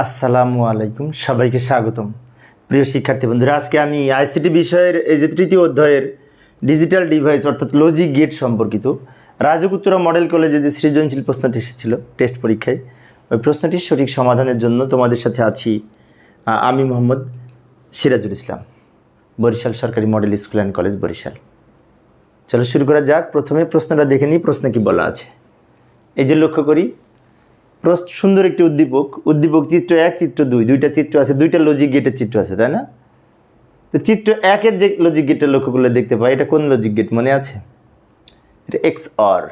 আসসালামু আলাইকুম, সবাইকে স্বাগতম। প্রিয় শিক্ষার্থী বন্ধুরা, আজকে আমি আইসিটি বিষয়ের এই যে তৃতীয় অধ্যায়ের ডিজিটাল ডিভাইস অর্থাৎ লজিক গেট সম্পর্কিত রাজগুত্তরা মডেল কলেজে যে সৃজনশীল প্রশ্নটি এসেছিল টেস্ট পরীক্ষায়, ওই প্রশ্নটির সঠিক সমাধানের জন্য তোমাদের সাথে আছি আমি মোহাম্মদ সিরাজুল ইসলাম, বরিশাল সরকারি model school and college Barishal. চলো শুরু করা যাক। প্রথমে প্রশ্নটা দেখে নিই, প্রশ্নে কি বলা আছে? এই যে লক্ষ্য করি প্রস- সুন্দর একটি উদ্দীপক। উদ্দীপক চিত্র এক, চিত্র দুই। দুইটা চিত্র আছে, দুইটা লজিক গেটের চিত্র আছে, তাই না? তো চিত্র একের যে লজিক গেটের লক্ষ্য করলে দেখতে পাই, এটা কোন লজিক গেট মনে আছে? এটা এক্স অর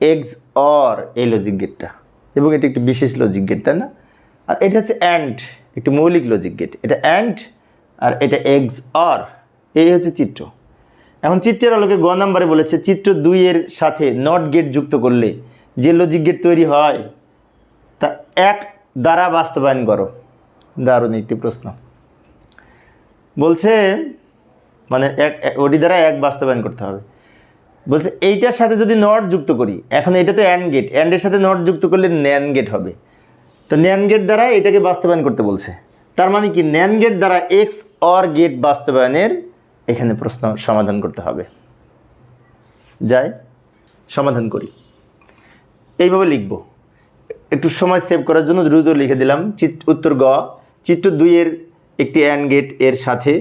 এক্স অর এই লজিক গেটটা এবং এটা একটি বিশেষ লজিক গেট তাই না? আর এটা হচ্ছে অ্যান্ড একটি মৌলিক লজিক গেট এটা অ্যান্ড আর এটা এক্স অর এই হচ্ছে চিত্র। এখন চিত্রের আলোকে গ নাম্বারে বলেছে, চিত্র দুইয়ের সাথে নট গেট যুক্ত করলে যে লজিক গেট তৈরি হয় তা এক দ্বারা বাস্তবায়ন করো। দারুণ একটি প্রশ্ন। বলছে মানে এক ওটি দ্বারা এক বাস্তবায়ন করতে হবে। বলছে, এইটার সাথে যদি নট যুক্ত করি, এখন এটা তো অ্যান্ড গেট অ্যান্ডের সাথে নট যুক্ত করলে ন্যান গেট হবে। তো ন্যান গেট দ্বারা এটাকে বাস্তবায়ন করতে বলছে। তার মানে কি ন্যান গেট দ্বারা এক্স অর গেট বাস্তবায়নের এখানে প্রশ্ন সমাধান করতে হবে। যাই, সমাধান করি। এইভাবে লিখব। একটু সময় সেভ করার জন্য দ্রুত লিখে দিলাম চিত্র উত্তর গ, চিত্র দুইয়ের একটি অ্যান গেটের সাথে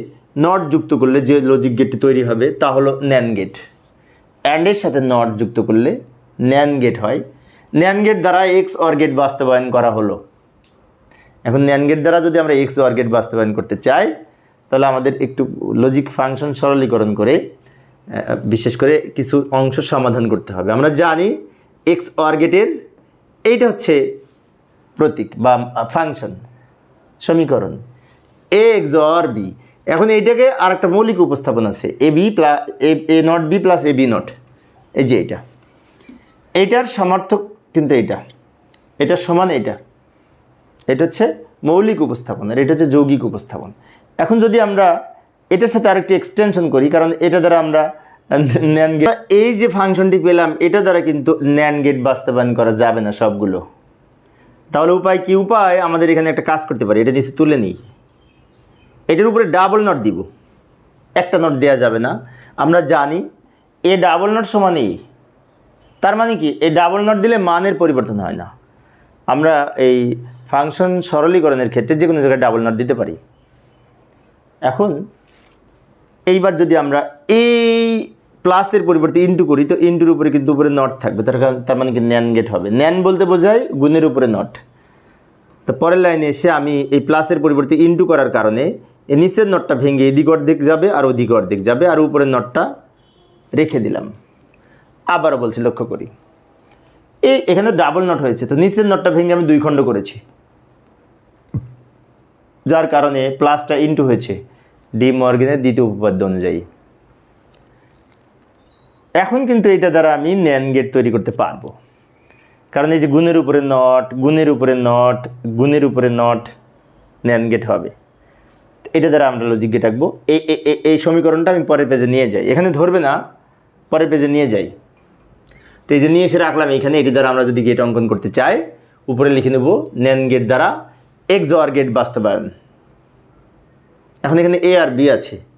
নট যুক্ত করলে যে লজিক গেটটি তৈরি হবে তা হলো ন্যান গেট অ্যান্ডের সাথে নট যুক্ত করলে ন্যান গেট হয়। ন্যান গেট দ্বারা এক্স অর গেট বাস্তবায়ন করা হলো। এখন ন্যান গেট দ্বারা যদি আমরা এক্স অর গেট বাস্তবায়ন করতে চাই, তাহলে আমাদের একটু লজিক ফাংশন সরলীকরণ করে বিশেষ করে কিছু অংশ সমাধান করতে হবে। আমরা জানি এক্স অর গেটের এইটা হচ্ছে প্রতীক বা ফাংশন, সমীকরণ। এ এক্স অর বি এখন এইটাকে আর একটা মৌলিক উপস্থাপন আছে। A B plus A not B plus A B not এই যে এটা এইটার সমার্থক কিন্তু এটা এটা সমান এটা এটা হচ্ছে মৌলিক উপস্থাপন আর এটা হচ্ছে যৌগিক উপস্থাপন। এখন যদি আমরা এটার সাথে আরেকটি এক্সটেনশন করি, কারণ এটা দ্বারা আমরা ন্যান গেট এই যে ফাংশনটি পেলাম, এটা দ্বারা কিন্তু ন্যান গেট বাস্তবায়ন করা যাবে না সবগুলো। তাহলে উপায় কি? উপায় আমাদের এখানে একটা কাজ করতে পারি। এটা নিচে তুলে নিই। এটার উপরে ডাবল নট দিব। একটা নট দেওয়া যাবে না। আমরা জানি এ ডাবল নট সমান এই তার মানে কি? এই ডাবল নট দিলে মানের পরিবর্তন হয় না। আমরা এই ফাংশন সরলীকরণের ক্ষেত্রে যে কোনো জায়গায় ডাবল নট দিতে পারি। এখন এইবার যদি আমরা এই প্লাসের পরিবর্তে ইন্টু করি, তো ইন্টুর উপরে কিন্তু উপরে নট থাকবে। তার কারণ তার মানে কি ন্যান গেট হবে। ন্যান বলতে বোঝায় গুণের উপরে নট তো পরের লাইনে এসে আমি এই প্লাসের পরিবর্তে ইন্টু করার কারণে এই নিচের নটটা ভেঙে এদিক অর্ধেক যাবে আর ওদিক অর্ধেক যাবে আর উপরের নটটা রেখে দিলাম। আবারও বলছি, লক্ষ্য করি। এই এখানে ডাবল নট হয়েছে, তো নিচের নটটা ভেঙে আমি দুই খণ্ড করেছি। যার কারণে প্লাসটা ইন্টু হয়েছে। ডি মর্গেনের দ্বিতীয় উপপাদ্য অনুযায়ী। এখন কিন্তু এটা দ্বারা আমি ন্যান গেট তৈরি করতে পারব। কারণ এই যে গুণের উপরে নট গুণের উপরে নট গুণের উপরে নট ন্যান গেট হবে। এটা দ্বারা আমরা লজিক গেট আঁকবো। এই, এই- সমীকরণটা আমি পরের পেজে নিয়ে যাই। এখানে ধরবে না, পরের পেজে নিয়ে যাই। তো এই যে নিয়ে এসে রাখলাম এখানে, এটি দ্বারা আমরা যদি গেট অঙ্কন করতে চাই, উপরে লিখে নেব ন্যান গেট দ্বারা এক্স অর গেট বাস্তবায়ন। এখন এখানে এ আর বি আছে।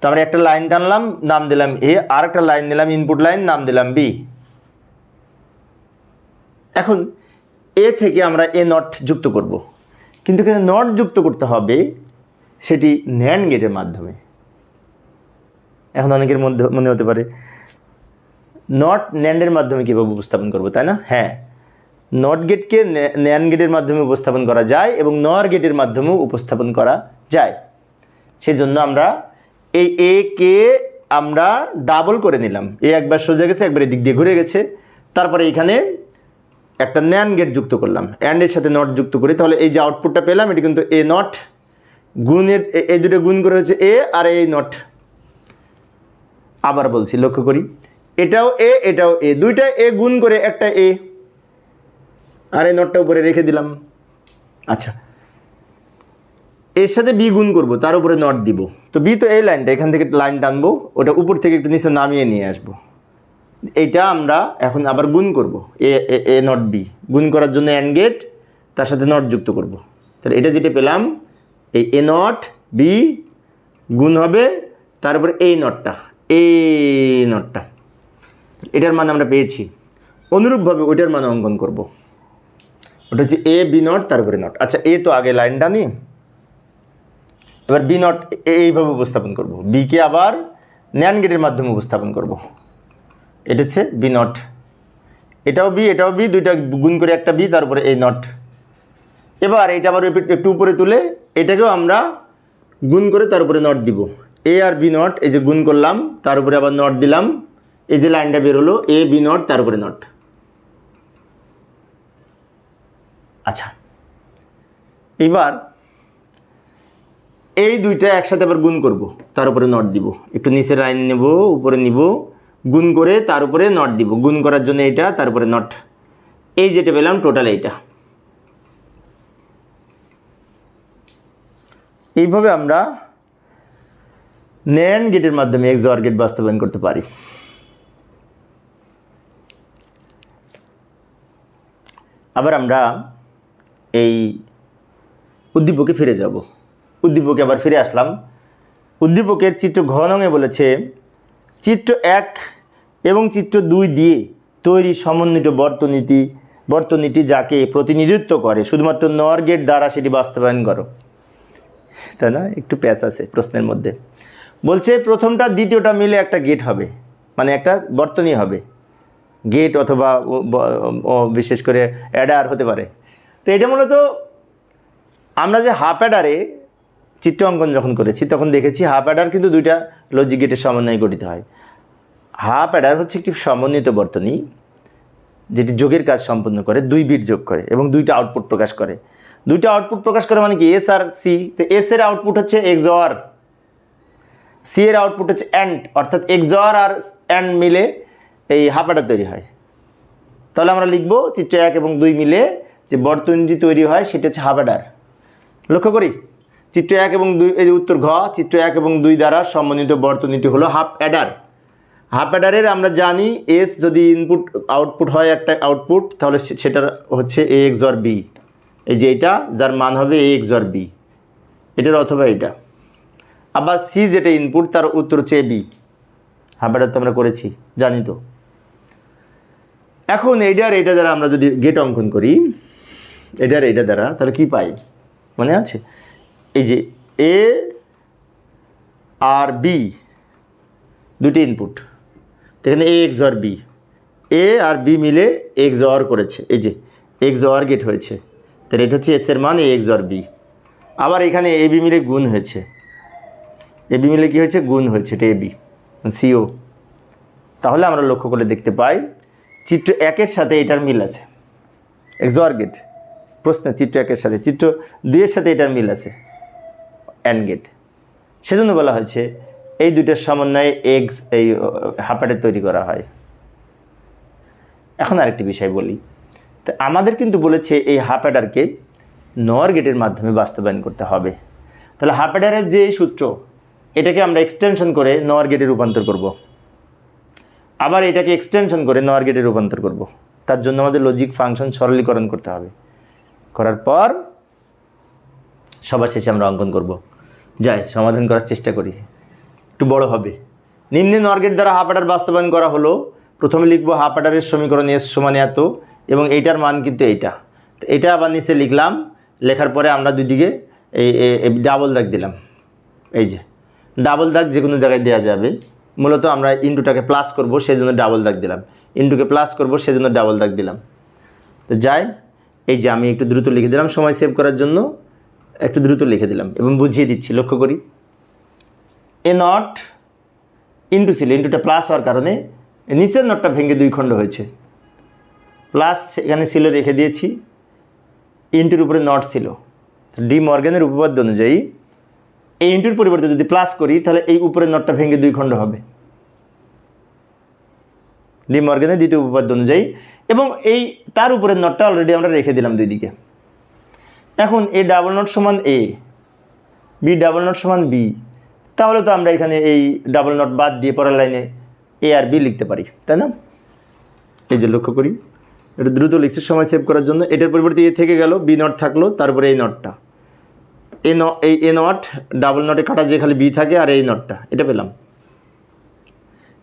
তো আমরা একটা লাইন টানলাম, নাম দিলাম এ আর একটা লাইন দিলাম ইনপুট লাইন নাম দিলাম বি। এখন এ থেকে আমরা এ নট যুক্ত করব। কিন্তু এখানে নট যুক্ত করতে হবে সেটি ন্যান গেটের মাধ্যমে। এখন অনেকের মধ্যে মনে হতে পারে নট ন্যান্ডের মাধ্যমে কীভাবে উপস্থাপন করব, তাই না? হ্যাঁ। নট গেটকে ন্যান গেটের মাধ্যমে উপস্থাপন করা যায় এবং নর গেটের মাধ্যমেও উপস্থাপন করা যায়। সেজন্য আমরা এই এ কে আমরা ডাবল করে নিলাম। এ একবার সোজা গেছে, একবার এদিক দিয়ে ঘুরে গেছে। তারপরে এখানে একটা ন্যান গেট যুক্ত করলাম। অ্যান্ডের সাথে নট যুক্ত করি। তাহলে এই যে আউটপুটটা পেলাম, এটি কিন্তু এ নট গুণের এই দুটো গুণ করে হচ্ছে এ আর এই নট আবার বলছি, লক্ষ্য করি। এটাও এ এটাও এ দুইটা এ গুণ করে একটা এ আর এই নটটা উপরে রেখে দিলাম। আচ্ছা এর সাথে বি গুণ করব, তার উপরে নট দিব। তো বি তো এই লাইনটা, এখান থেকে লাইন টানবো, ওটা উপর থেকে একটু নিচে নামিয়ে নিয়ে আসব। এইটা আমরা এখন আবার গুণ করব, এ, এ- এ নট বি গুণ করার জন্য অ্যান্ড গেট তার সাথে নট যুক্ত করব। তাহলে এটা যেটা পেলাম, এই এ নট বি গুণ হবে তারপরে এই নটটা এই নটটা এটার মান আমরা পেয়েছি। অনুরূপভাবে ওইটার মান অঙ্কন করব। ওটা হচ্ছে এ বি নট তারপরে নট আচ্ছা এ তো আগে লাইনটা নিই এবার বি নট এইভাবে উপস্থাপন করব। বিকে আবার ন্যান গেটের মাধ্যমে উপস্থাপন করব। এটা হচ্ছে বি নট এটাও বি এটাও বি দুইটা গুণ করে একটা বি তারপরে এই নট এবার এটা আবার একটু- উপরে তুলে এটাকেও আমরা গুণ করে তার উপরে নট দিব। এ আর বি নট এই যে গুণ করলাম তার উপরে আবার নট দিলাম, এই যে লাইনটা বেরোলো এ বি নট তার উপরে নট আচ্ছা। এবার এই দুইটা একসাথে আবার গুণ করব। তার উপরে নট দিব। একটু নিচে লাইন নেব, উপরে নিব। গুণ করে তার উপরে নট দিব। গুণ করার জন্য এইটা তারপরে নট। এই যেটা পেলাম টোটাল এইটা। এইভাবে আমরা ন্যান্ড গেটের মাধ্যমে এক্স অর গেট বাস্তবায়ন করতে পারি। আবার আমরা এই উদ্দীপকে ফিরে যাব। উদ্দীপকে আবার ফিরে আসলাম। উদ্দীপকের চিত্র ঘ নঙে বলেছে, চিত্র এক এবং চিত্র দুই দিয়ে তৈরি সমন্বিত বর্তনীতি, বর্তনীটি যাকে প্রতিনিধিত্ব করে, শুধুমাত্র নর গেট দ্বারা সেটি বাস্তবায়ন করো। তাই না? একটু প্যাচ আছে প্রশ্নের মধ্যে। বলছে, প্রথমটা, দ্বিতীয়টা মিলে একটা গেট হবে মানে একটা বর্তনী হবে। গেট অথবা বিশেষ করে অ্যাডার হতে পারে। তো এটা মূলত আমরা যে হাফ অ্যাডারে চিত্র অঙ্কন যখন করেছি, তখন দেখেছি হাফ অ্যাডার কিন্তু দুইটা লজিক গেটের সমন্বয়ে গঠিত হয়। হাফ অ্যাডার হচ্ছে একটি সমন্বিত বর্তনী, যেটি যোগের কাজ সম্পন্ন করে, দুই বিট যোগ করে এবং দুইটা আউটপুট প্রকাশ করে। দুইটা আউটপুট প্রকাশ করে মানে কি? এস আর সি তো এস এর আউটপুট হচ্ছে এক্সর সি এর আউটপুট হচ্ছে অ্যান্ড অর্থাৎ এক্সর আর অ্যান্ড মিলে এই হাফ অ্যাডার তৈরি হয়। তাহলে আমরা লিখব চিত্র এক এবং দুই মিলে যে বর্তনীটি তৈরি হয়, সেটা হচ্ছে হাফ অ্যাডার লক্ষ্য করি? চিত্র এক এবং দুই, এই যে উত্তর ঘ, চিত্র এক এবং দুই দ্বারা সমন্বিত বর্তনীটি হলো হাফ অ্যাডার। হাফ অ্যাডারের আমরা জানি এস যদি ইনপুট আউটপুট হয় একটা আউটপুট তাহলে সেটার হচ্ছে এ এক্স অর বি এই যে এটা, যার মান হবে এ এক্স বি এটার অথবা এটা। আবার সি যেটা ইনপুট তার উত্তর হচ্ছে এ বি হাফ অ্যাডার তো আমরা করেছি, জানি তো। এখন এইটার এইটা দ্বারা আমরা যদি গেট অঙ্কন করি এটার এইটা দ্বারা, তাহলে কি পাই? মনে আছে? এই যে এ আর বি দুটি ইনপুট এখানে A XOR B A আর বি মিলে এক্স অর করেছে। এই যে এক্স অর গেট হয়েছে। তাহলে এটা হচ্ছে এস এর মান এ এক্স অর বি আবার এখানে এ বি মিলে গুণ হয়েছে। এ বি মিলে কী হয়েছে? গুণ হয়েছে, এটা এ বি সিও তাহলে আমরা লক্ষ্য করে দেখতে পাই, চিত্র একের সাথে এটার মিল আছে। এক্সর গেট প্রশ্ন চিত্র একের সাথে। চিত্র দুইয়ের সাথে এটার মিল আছে। অ্যান্ড গেট সেজন্য বলা হয়েছে, এই দুইটার সমন্বয়ে এগস এই হাঁপাটে তৈরি করা হয়। এখন আরেকটি বিষয় বলি। তো আমাদের কিন্তু বলেছে এই অ্যাডারকে নর গেটের মাধ্যমে বাস্তবায়ন করতে হবে। তাহলে অ্যাডারের যে সূত্র, এটাকে আমরা এক্সটেনশন করে নর গেটে রূপান্তর করব। আবার এটাকে এক্সটেনশন করে নর গেটে রূপান্তর করব। তার জন্য আমাদের লজিক ফাংশন সরলীকরণ করতে হবে। করার পর সবার শেষে আমরা অঙ্কন করব। যাই, সমাধান করার চেষ্টা করি। একটু বড় হবে। নিম্নে নর্গেট দ্বারা হাফ অ্যাডার বাস্তবায়ন করা হলো। প্রথমে লিখব হাফ অ্যাডারের সমীকরণ এস সমান এত, এবং এইটার মান কিন্তু এইটা। তো এটা আবার নিচে লিখলাম। লেখার পরে আমরা দুদিকে এই ডাবল দাগ দিলাম। এই যে ডাবল দাগ যে কোনো জায়গায় দেওয়া যাবে। মূলত আমরা ইন্টুটাকে প্লাস করব সেই জন্য ডাবল দাগ দিলাম। ইন্টুকে প্লাস করব সেই জন্য ডাবল দাগ দিলাম। তো যাই, এই যে আমি একটু দ্রুত লিখে দিলাম সময় সেভ করার জন্য। একটু দ্রুত লিখে দিলাম এবং বুঝিয়ে দিচ্ছি, লক্ষ্য করি। এ নট ইন্টু ছিল ইন্টুটা প্লাস হওয়ার কারণে নিচের নটটা ভেঙে দুই খণ্ড হয়েছে। প্লাস এখানে ছিল রেখে দিয়েছি ইন্টুর উপরে নট ছিল। ডি মর্গানের উপপাদ্য অনুযায়ী এই ইন্টুর পরিবর্তে যদি প্লাস করি, তাহলে এই উপরের নটটা ভেঙে দুই খণ্ড হবে। ডি মর্গানের দ্বিতীয় উপপাদ্য অনুযায়ী এবং এই তার উপরের নটটা অলরেডি আমরা রেখে দিলাম দুই দিকে। এখন এ ডাবল নট সমান এ বি ডাবল নট সমান বি তাহলে তো আমরা এখানে এই ডাবল নট বাদ দিয়ে পরের লাইনে এ আর বি লিখতে পারি, তাই না? এই যে লক্ষ্য করি, এটা দ্রুত লিখছি, সময় সেভ করার জন্য। এটার পরিবর্তে এ থেকে গেল বি নট থাকল, তারপরে এই নটটা এ ন এই এ নট ডাবল নটে কাটা যে খালি বি থাকে আর এই নটটা এটা পেলাম।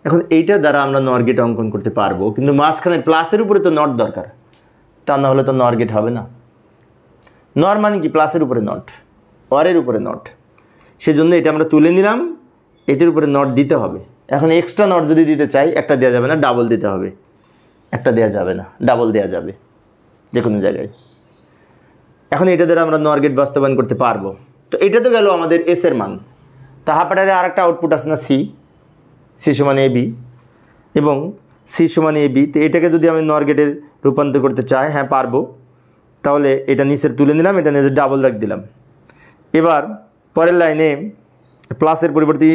এখন এইটা দ্বারা আমরা নর গেট অঙ্কন করতে পারব, কিন্তু মাঝখানে প্লাসের উপরে তো নট দরকার, তা না হলে তো নর গেট হবে না। নর মানে কি? প্লাসের উপরে নট অরের উপরে নট সেজন্য এটা আমরা তুলে নিলাম, এটার উপরে নট দিতে হবে। এখন এক্সট্রা নট যদি দিতে চাই, একটা দেওয়া যাবে না ডাবল দিতে হবে। একটা দেওয়া যাবে না ডাবল দেওয়া যাবে, যে কোনো জায়গায়। এখন এটা দ্বারা আমরা নর গেট বাস্তবায়ন করতে পারব। তো এটা তো গেল আমাদের এস এর মান। তাহাপাটারে আর একটা আউটপুট আছে না সি সি সমান এ বি এবং সি সমান এ বি তো এটাকে যদি আমি নর গেটের রূপান্তর করতে চাই হ্যাঁ পারব। তাহলে এটা নিচের তুলে নিলাম, এটা নিচের ডাবল দাগ দিলাম। এবার পরের লাইনে প্লাসের পরিবর্তে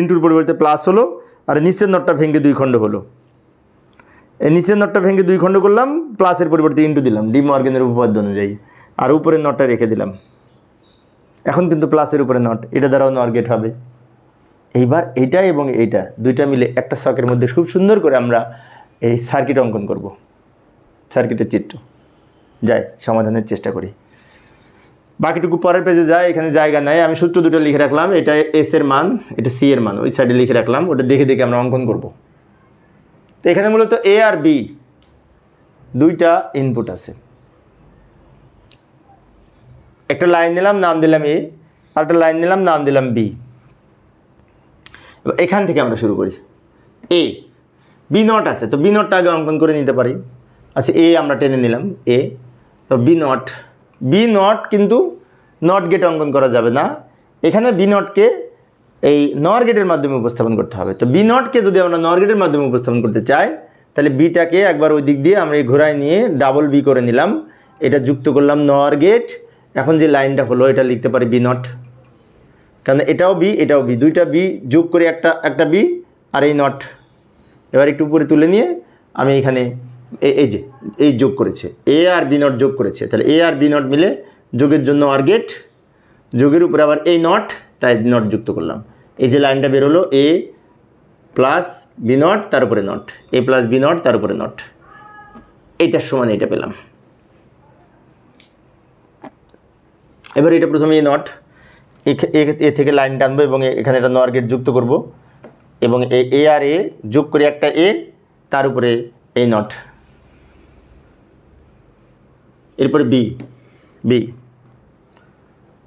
ইন্টুর পরিবর্তে প্লাস হলো, আর নিচের নটটা ভেঙে দুই খণ্ড হলো। নিচের নটটা ভেঙে দুই খণ্ড করলাম প্লাসের পরিবর্তে ইন্টু দিলাম ডি মর্গেনের উপপাদ্য অনুযায়ী। আর উপরের নটটা রেখে দিলাম। এখন কিন্তু প্লাসের উপরে নট এটা দ্বারাও নর গেট হবে। এইবার এইটা এবং এইটা, দুইটা মিলে একটা শখের মধ্যে খুব সুন্দর করে আমরা এই সার্কিট অঙ্কন করব। সার্কিটের চিত্র। যাই, সমাধানের চেষ্টা করি। বাকিটুকু পরের পেজে যায় এখানে জায়গা নাই। আমি সূত্র দুটো লিখে রাখলাম। এটা এস এর মান, এটা সি এর মান, ওই সাইডে লিখে রাখলাম। ওটা দেখে দেখে আমরা অঙ্কন করব। তো এখানে মূলত এ আর বি দুইটা ইনপুট আছে। একটা লাইন নিলাম, নাম দিলাম এ আর একটা লাইন নিলাম, নাম দিলাম বি এখান থেকে আমরা শুরু করি। এ বি নট আছে। তো বি নটটা আগে অঙ্কন করে নিতে পারি। আচ্ছা এ আমরা টেনে নিলাম। এ তো বি নট। বি নট কিন্তু নট গেট অঙ্কন করা যাবে না। এখানে বি নটকে এই নর গেটের মাধ্যমে উপস্থাপন করতে হবে। তো বি নটকে যদি আমরা নর গেটের মাধ্যমে উপস্থাপন করতে চাই, তাহলে বিটাকে একবার ওই দিক দিয়ে আমরা এই ঘোরায় নিয়ে ডাবল বি করে নিলাম। এটা যুক্ত করলাম নর গেট এখন যে লাইনটা হলো, এটা লিখতে পারি বি নট। কারণ এটাও বি এটাও বি। দুইটা বি যোগ করে একটা একটা বি আর এই নট। এবার একটু উপরে তুলে নিয়ে আমি এখানে এই যে, এই যোগ করেছে। এ আর বি নট যোগ করেছে। তাহলে এ আর বি নট মিলে যোগের জন্য আর গেট, যোগের উপরে আবার এই নট, তাই নট যুক্ত করলাম। এই যে লাইনটা বেরোলো এ প্লাস বি নট, তার উপরে not. A plus B not, তার উপরে নট। এইটার সমান এটা পেলাম। এবার এটা প্রথমে এ নট। এ- থেকে লাইন টানবো এবং এখানে একটা নর গেট যুক্ত করব। এবং এ আর এ যোগ করে একটা এ, তার উপরে এই নট। এরপরে বি বি।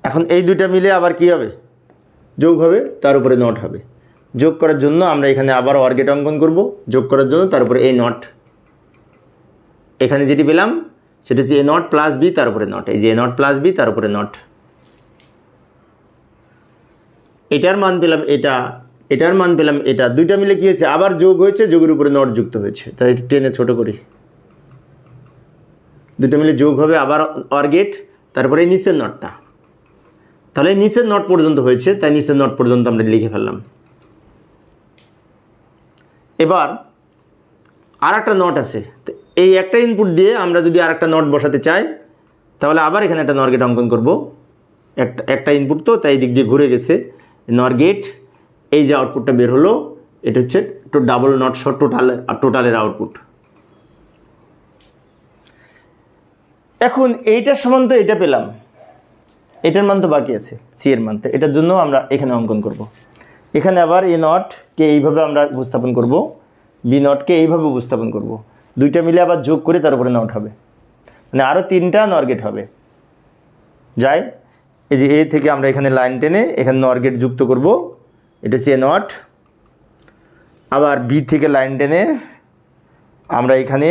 এখন এই দুইটা মিলে আবার কি হবে? যোগ হবে, তার উপরে নট হবে। যোগ করার জন্য আমরা এখানে আবার অর্গেট অঙ্কন করব। যোগ করার জন্য তার উপরে এই নট এখানে যেটি পেলাম, সেটা হচ্ছে এ নট প্লাস বি তার উপরে নট এই যে এ নট প্লাস বি তার উপরে নট এটার মান পেলাম এটা, এটার মান পেলাম এটা। দুইটা মিলে কী হয়েছে? আবার যোগ হয়েছে, যোগের উপরে নট যুক্ত হয়েছে। তাহলে একটু টেনে ছোটো করি। দুটো মিলে যোগ হবে আবার অর্গেট তারপরে এই নিচের নটটা তাহলে নিচের নট পর্যন্ত হয়েছে, তাই নিচের নট পর্যন্ত আমরা লিখে ফেললাম। এবার আর একটা নট আছে এই একটা ইনপুট দিয়ে আমরা যদি আর একটা নট বসাতে চাই, তাহলে আবার এখানে একটা নরগেট অঙ্কন করব। একটা একটা ইনপুট তো, তাই দিক দিয়ে ঘুরে গেছে। নরগেট এই যে আউটপুটটা বের হলো, এটা হচ্ছে তো ডাবল নট শট টোটাল টোটালের আউটপুট এখন এইটার সমান তো এটা পেলাম। এটার মান তো বাকি আছে সি এর মান। তো এটার জন্য আমরা এখানে অঙ্কন করব। এখানে আবার এ নটকে এইভাবে আমরা উপস্থাপন করব। বি নটকে এইভাবে উপস্থাপন করব। দুইটা মিলে আবার যোগ করে তার উপরে নট হবে। মানে আরও তিনটা নরগেট হবে। যাই, এই যে এ থেকে আমরা এখানে লাইন টেনে এখানে নরগেট যুক্ত করব। এটা হচ্ছে এ নট আবার বি থেকে লাইন টেনে আমরা এখানে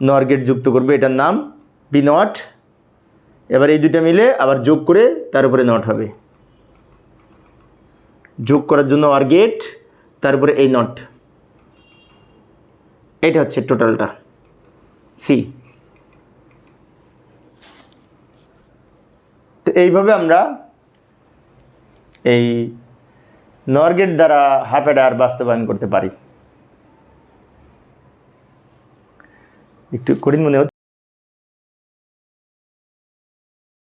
নরগেট যুক্ত করব। এটার নাম বি নট, এবার এই দুইটা মিলে আবার যোগ করে তার উপরে নট হবে। যোগ করার জন্য আর গেট তারপরে এই নট। এটা হচ্ছে টোটালটা। সি। তো এইভাবে আমরা এই নরগেট দ্বারা হাফ বাস্তবায়ন করতে পারি। একটু কঠিন মনে